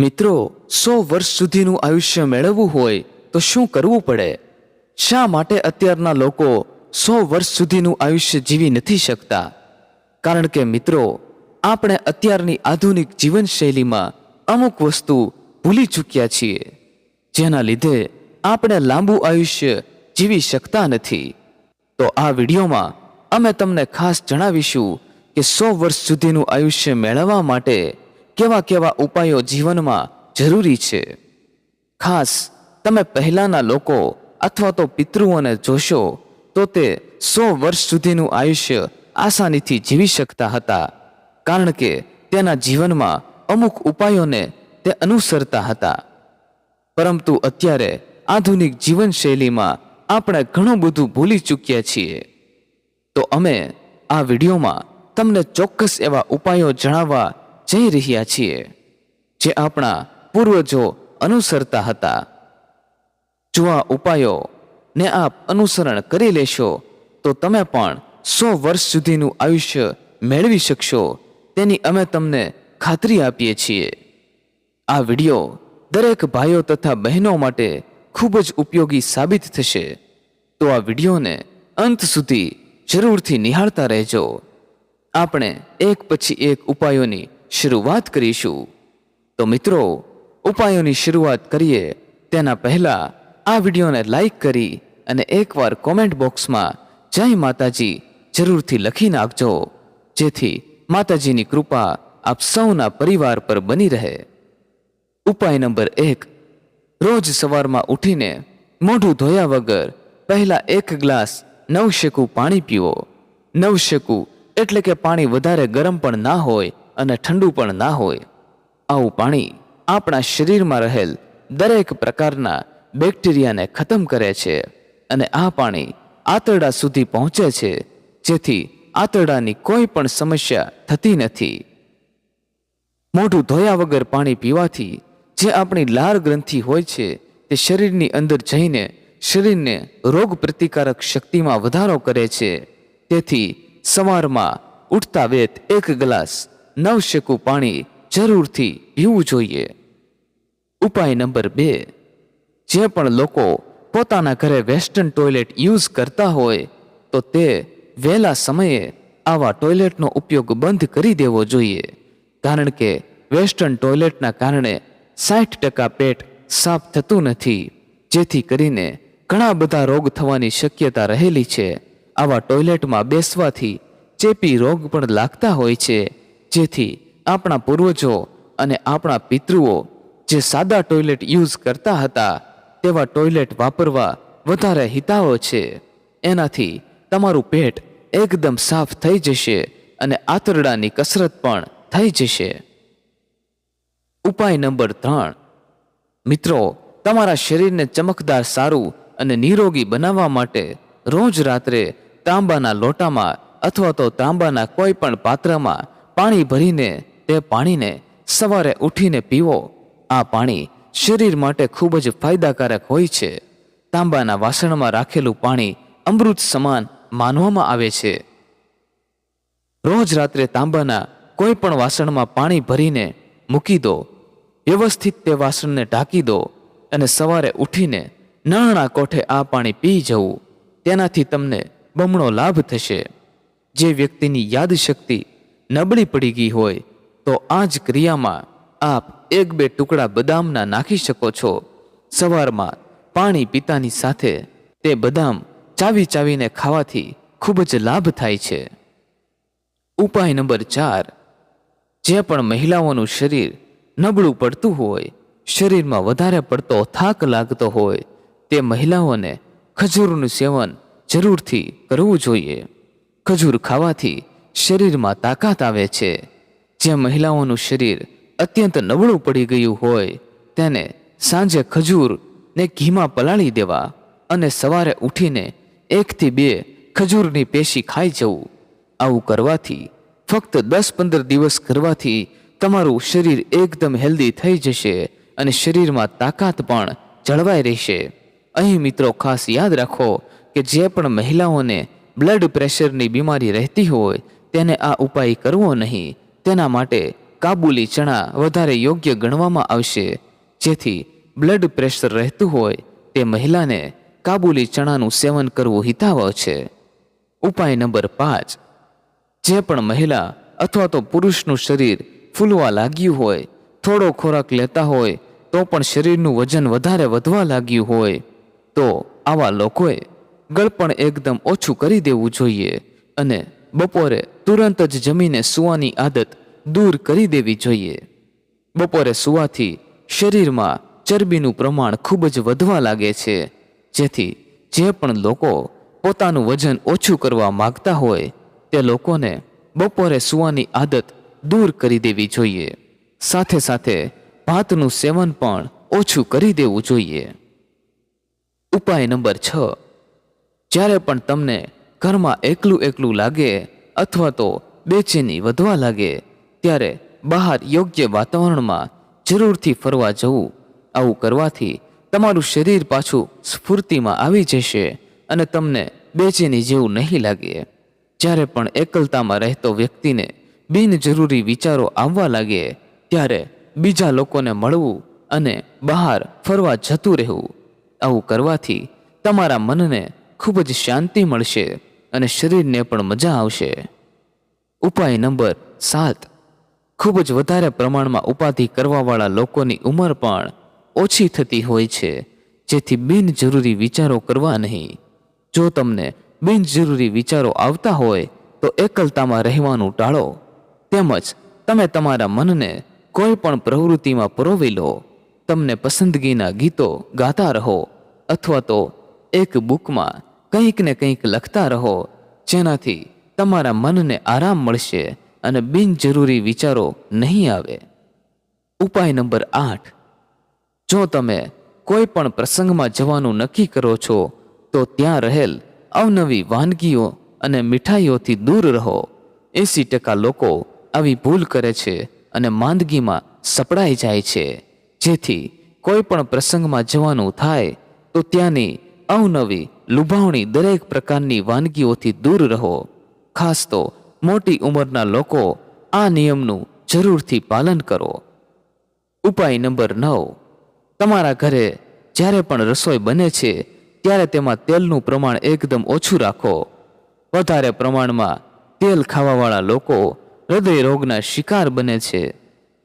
મિત્રો, સો વર્ષ સુધીનું આયુષ્ય મેળવવું હોય તો શું કરવું પડે? શા માટે અત્યારના લોકો સો વર્ષ સુધીનું આયુષ્ય જીવી નથી શકતા? કારણ કે મિત્રો, આપણે અત્યારની આધુનિક જીવનશૈલીમાં અમુક વસ્તુ ભૂલી ચૂક્યા છીએ, જેના લીધે આપણે લાંબુ આયુષ્ય જીવી શકતા નથી. તો આ વિડીયોમાં અમે તમને ખાસ જણાવીશું કે સો વર્ષ સુધીનું આયુષ્ય મેળવવા માટે કેવા કેવા ઉપાયો જીવનમાં જરૂરી છે? ખાસ તમે પહેલાના લોકો અથવા તો પિતૃઓને જોશો, તો તે સો વર્ષ સુધીનું આયુષ્ય આસાનીથી જીવી શકતા હતા, કારણ કે તેના જીવનમાં અમુક ઉપાયોને તે અનુસરતા હતા. પરંતુ અત્યારે આધુનિક જીવનશૈલીમાં આપણે ઘણું બધું ભૂલી ચૂક્યા છીએ. તો અમે આ વિડીયોમાં તમને ચોક્કસ એવા ઉપાયો જણાવવા જઈ રહ્યા છીએ, જે આપણા પૂર્વજો અનુસરતા હતા. જો આ ઉપાયો ને આપ અનુસરણ કરી લેશો, તો તમે પણ સો વર્ષ સુધીનું આયુષ્ય મેળવી શકશો. તેની અમે તમને ખાતરી આપીએ છીએ. આ વીડિયો દરેક ભાઈઓ તથા બહેનો માટે ખૂબ જ ઉપયોગી સાબિત થશે. તો આ વિડીયોને અંત સુધી જરૂરથી નિહાળતા રહેજો. આપણે એક પછી એક ઉપાયોની શરૂઆત કરીશું. તો મિત્રો, ઉપાયોની શરૂઆત કરીએ. તેના પહેલાં આ વિડીયોને લાઈક કરી અને એકવાર કોમેન્ટ બોક્સમાં જય માતાજી જરૂરથી લખી નાખજો, જેથી માતાજીની કૃપા આપ સૌના પરિવાર પર બની રહે. ઉપાય નંબર એક, રોજ સવારમાં ઉઠીને મોઢું ધોયા વગર પહેલાં એક ગ્લાસ નવશેકું પાણી પીવો. નવશેકું એટલે કે પાણી વધારે ગરમ પણ ના હોય અને ઠંડુ પણ ના હોય. આવું પાણી આપણા શરીરમાં રહેલ દરેક પ્રકારના બેક્ટેરિયાને ખતમ કરે છે અને આ પાણી આંતરડા સુધી પહોંચે છે, જેથી આંતરડાની કોઈ પણ સમસ્યા થતી નથી. મોઢું ધોયા વગર પાણી પીવાથી જે આપણી લાળ ગ્રંથિ હોય છે તે શરીરની અંદર જઈને શરીરને રોગ પ્રતિકારક શક્તિમાં વધારો કરે છે. તેથી સવારમાં ઉઠતા વેત એક ગ્લાસ નવશેકું પાણી જરૂરથી પીવું જોઈએ. ઉપાય નંબર બે. જે પણ લોકો પોતાના ઘરે વેસ્ટર્ન ટોયલેટ યુઝ કરતા હોય, તો તે વહેલા સમયે આવા ટોયલેટનો ઉપયોગ બંધ કરી દેવો જોઈએ. કારણ કે વેસ્ટર્ન ટોયલેટના કારણે સાઠ ટકા પેટ સાફ થતું નથી. જેથી કરીને ઘણા બધા રોગ થવાની શક્યતા રહેલી છે. આવા ટોયલેટમાં બેસવાથી ચેપી રોગ પણ લાગતા હોય છે. જેથી આપણા પૂર્વજો અને આપણા પિતૃઓ જે સાદા ટોયલેટ યુઝ કરતા હતા, તેવા ટોયલેટ વાપરવા વધારે હિતાવો છે. એનાથી તમારું પેટ એકદમ સાફ થઈ જશે અને આંતરડાની કસરત પણ થઈ જશે. ઉપાય નંબર ત્રણ. મિત્રો, તમારા શરીરને ચમકદાર, સારું અને નિરોગી બનાવવા માટે રોજ રાત્રે તાંબાના લોટામાં અથવા તો તાંબાના કોઈ પણ પાત્રમાં પાણી ભરીને તે પાણીને સવારે ઉઠીને પીવો. આ પાણી શરીર માટે ખૂબ જ ફાયદાકારક હોય છે. તાંબાના વાસણમાં રાખેલું પાણી અમૃત સમાન માનવામાં આવે છે. રોજ રાત્રે તાંબાના કોઈ પણ વાસણમાં પાણી ભરીને મૂકી દો. વ્યવસ્થિત તે વાસણને ઢાંકી દો અને સવારે ઉઠીને નાણા કોઠે આ પાણી પી જવું. તેનાથી તમને બમણો લાભ થશે. જે વ્યક્તિની યાદશક્તિ નબળી પડી ગઈ હોય, તો આ જ ક્રિયામાં આપ એક બે ટુકડા બદામના નાખી શકો છો. સવારમાં પાણી પીતાની સાથે તે બદામ ચાવી ચાવીને ખાવાથી ખૂબ જ લાભ થાય છે. ઉપાય નંબર ચાર. જે પણ મહિલાઓનું શરીર નબળું પડતું હોય, શરીરમાં વધારે પડતો થાક લાગતો હોય, તે મહિલાઓને ખજૂરનું સેવન જરૂરથી કરવું જોઈએ. ખજૂર ખાવાથી શરીરમાં તાકાત આવે છે. જે મહિલાઓનું શરીર અત્યંત નબળું પડી ગયું હોય, તેને સાંજે ખજૂર ને ઘીમાં પલાળી દેવા અને સવારે ઉઠીને એકથી બે ખજૂરની પેશી ખાઈ જવું. આવું કરવાથી ફક્ત દસ પંદર દિવસ કરવાથી તમારું શરીર એકદમ હેલ્ધી થઈ જશે અને શરીરમાં તાકાત પણ જળવાઈ રહેશે. અહીં મિત્રો ખાસ યાદ રાખો કે જે પણ મહિલાઓને બ્લડ પ્રેશરની બીમારી રહેતી હોય તેને આ ઉપાય કરવો નહીં. તેના માટે કાબુલી ચણા વધારે યોગ્ય ગણવામાં આવશે. જેથી બ્લડ પ્રેશર રહેતું હોય તે મહિલાને કાબુલી ચણાનું સેવન કરવું હિતાવહ છે. ઉપાય નંબર પાંચ. જે પણ મહિલા અથવા તો પુરુષનું શરીર ફૂલવા લાગ્યું હોય, થોડો ખોરાક લેતા હોય, તો પણ શરીરનું વજન વધારે વધવા લાગ્યું હોય, તો આવા લોકોએ ગળપણ એકદમ ઓછું કરી દેવું જોઈએ અને બપોરે તુરંત જ જમીને સૂવાની આદત દૂર કરી દેવી જોઈએ. બપોરે સૂવાથી શરીરમાં ચરબીનું પ્રમાણ ખૂબ જ વધવા લાગે છે, જેથી જે પણ લોકો પોતાનું વજન ઓછું કરવા માગતા હોય, તે લોકોને બપોરે સૂવાની આદત દૂર કરી દેવી જોઈએ. સાથે સાથે ભાતનું સેવન પણ ઓછું કરી દેવું જોઈએ. ઉપાય નંબર છ. જ્યારે પણ તમને ઘરમાં એકલું એકલું લાગે અથવા તો બેચેની વધવા લાગે, ત્યારે બહાર યોગ્ય વાતાવરણમાં જરૂરથી ફરવા જવું, આવું કરવાથી તમારું શરીર પાછું સ્ફૂર્તિમાં આવી જશે અને તમને બેચેની જેવું નહીં લાગે. જ્યારે પણ એકલતામાં રહેતો વ્યક્તિને બિનજરૂરી વિચારો આવવા લાગે, ત્યારે બીજા લોકોને મળવું અને બહાર ફરવા જતું રહેવું, આવું કરવાથી તમારા મનને ખૂબ જ શાંતિ મળશે. અને શરીરને પણ મજા આવશે. ઉપાય નંબર સાત. ખૂબ જ વધારે પ્રમાણમાં ઉપાધિ કરવાવાળા લોકોની ઉંમર પણ ઓછી થતી હોય છે, જેથી બિનજરૂરી વિચારો કરવા નહીં. જો તમને બિનજરૂરી વિચારો આવતા હોય, તો એકલતામાં રહેવાનું ટાળો. તેમજ તમે તમારા મનને કોઈ પણ પ્રવૃત્તિમાં પરોવી લો. તમને પસંદગીના ગીતો ગાતા રહો, અથવા તો એક બુકમાં કંઈક ને કંઈક લખતા રહો, જેનાથી તમારા મનને આરામ મળશે અને બિનજરૂરી વિચારો નહીં આવે. ઉપાય નંબર આઠ. જો તમે કોઈ પણ પ્રસંગમાં જવાનું નક્કી કરો છો, તો ત્યાં રહેલ અવનવી વાનગીઓ અને મીઠાઈઓથી દૂર રહો. એંસી ટકા લોકો આવી ભૂલ કરે છે અને માંદગીમાં સપડાઈ જાય છે. જેથી કોઈ પણ પ્રસંગમાં જવાનું થાય, તો ત્યાંની અવનવી લુભાવણી દરેક પ્રકારની વાનગીઓથી દૂર રહો. ખાસ તો મોટી ઉંમરના લોકો આ નિયમનું જરૂરથી પાલન કરો. ઉપાય નંબર નવ. તમારા ઘરે જ્યારે પણ રસોઈ બને છે, ત્યારે તેમાં તેલનું પ્રમાણ એકદમ ઓછું રાખો. વધારે પ્રમાણમાં તેલ ખાવાવાળા લોકો હૃદય રોગના શિકાર બને છે,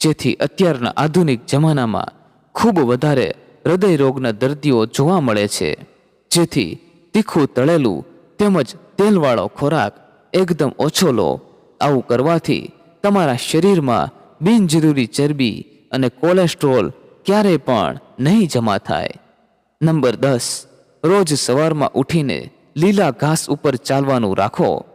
જેથી અત્યારના આધુનિક જમાનામાં ખૂબ વધારે હૃદય રોગના દર્દીઓ જોવા મળે છે, જેથી તીખું તળેલું તેમજ તેલવાળો ખોરાક એકદમ ઓછો લો. આવું કરવાથી તમારા શરીરમાં બિનજરૂરી ચરબી અને કોલેસ્ટ્રોલ ક્યારેય પણ નહીં જમા થાય. નંબર દસ, રોજ સવારમાં ઉઠીને લીલા ઘાસ ઉપર ચાલવાનું રાખો.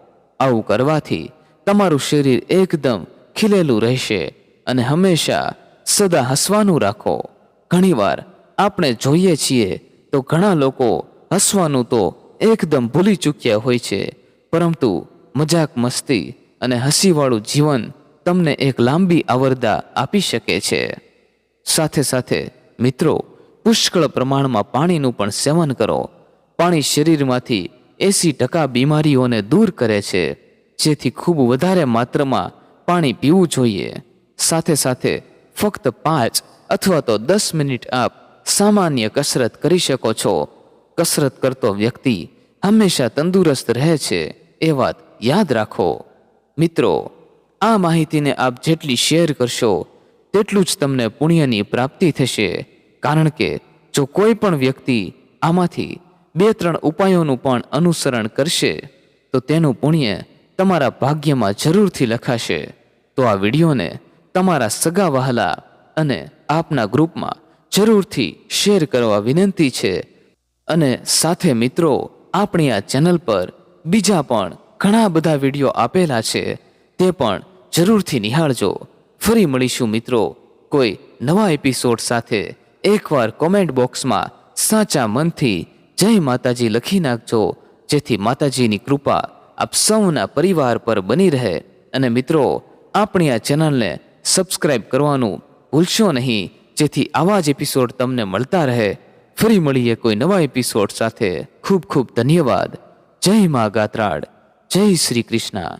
આવું કરવાથી તમારું શરીર એકદમ ખીલેલું રહેશે અને હંમેશા સદા હસવાનું રાખો. ઘણીવાર આપણે જોઈએ છીએ તો ઘણા લોકો હસવાનું તો એકદમ ભૂલી ચૂક્યા હોય છે. પરંતુ મજાક મસ્તી અને હસીવાળું જીવન તમને એક લાંબી આવરદા આપી શકે છે. સાથે સાથે મિત્રો, પુષ્કળ પ્રમાણમાં પાણીનું પણ સેવન કરો. પાણી શરીરમાંથી એસી ટકા બીમારીઓને દૂર કરે છે, જેથી ખૂબ વધારે માત્રામાં પાણી પીવું જોઈએ. સાથે સાથે ફક્ત પાંચ અથવા તો દસ મિનિટ આપ સામાન્ય કસરત કરી શકો છો. કસરત કરતો વ્યક્તિ હંમેશા તંદુરસ્ત રહે છે એ વાત યાદ રાખો. મિત્રો, આ માહિતીને આપ જેટલી શેર કરશો, તેટલું જ તમને પુણ્યની પ્રાપ્તિ થશે. કારણ કે જો કોઈ પણ વ્યક્તિ આમાંથી બે ત્રણ ઉપાયોનું પણ અનુસરણ કરશે, તો તેનું પુણ્ય તમારા ભાગ્યમાં જરૂરથી લખાશે. તો આ વિડીયોને તમારા સગા વહાલા અને આપના ગ્રુપમાં જરૂરથી શેર કરવા વિનંતી છે. અને સાથે મિત્રો, આપણી આ ચેનલ પર બીજા પણ ઘણા બધા વીડિયો આપેલા છે, તે પણ જરૂરથી નિહાળજો. ફરી મળીશું મિત્રો, કોઈ નવા એપિસોડ સાથે એકવાર કોમેન્ટ બોક્સમાં સાચા મનથી જય માતાજી લખી નાખજો, જેથી માતાજીની કૃપા આપ સૌના પરિવાર પર બની રહે. અને મિત્રો, આપણી આ ચેનલને સબસ્ક્રાઈબ કરવાનું ભૂલશો નહીં, જેથી આવા જ એપિસોડ તમને મળતા રહે. ફરી મળીએ કોઈ નવા એપિસોડ સાથે. ખૂબ ખૂબ ધન્યવાદ. જય મા ગાત્રાડ જય શ્રી કૃષ્ણ.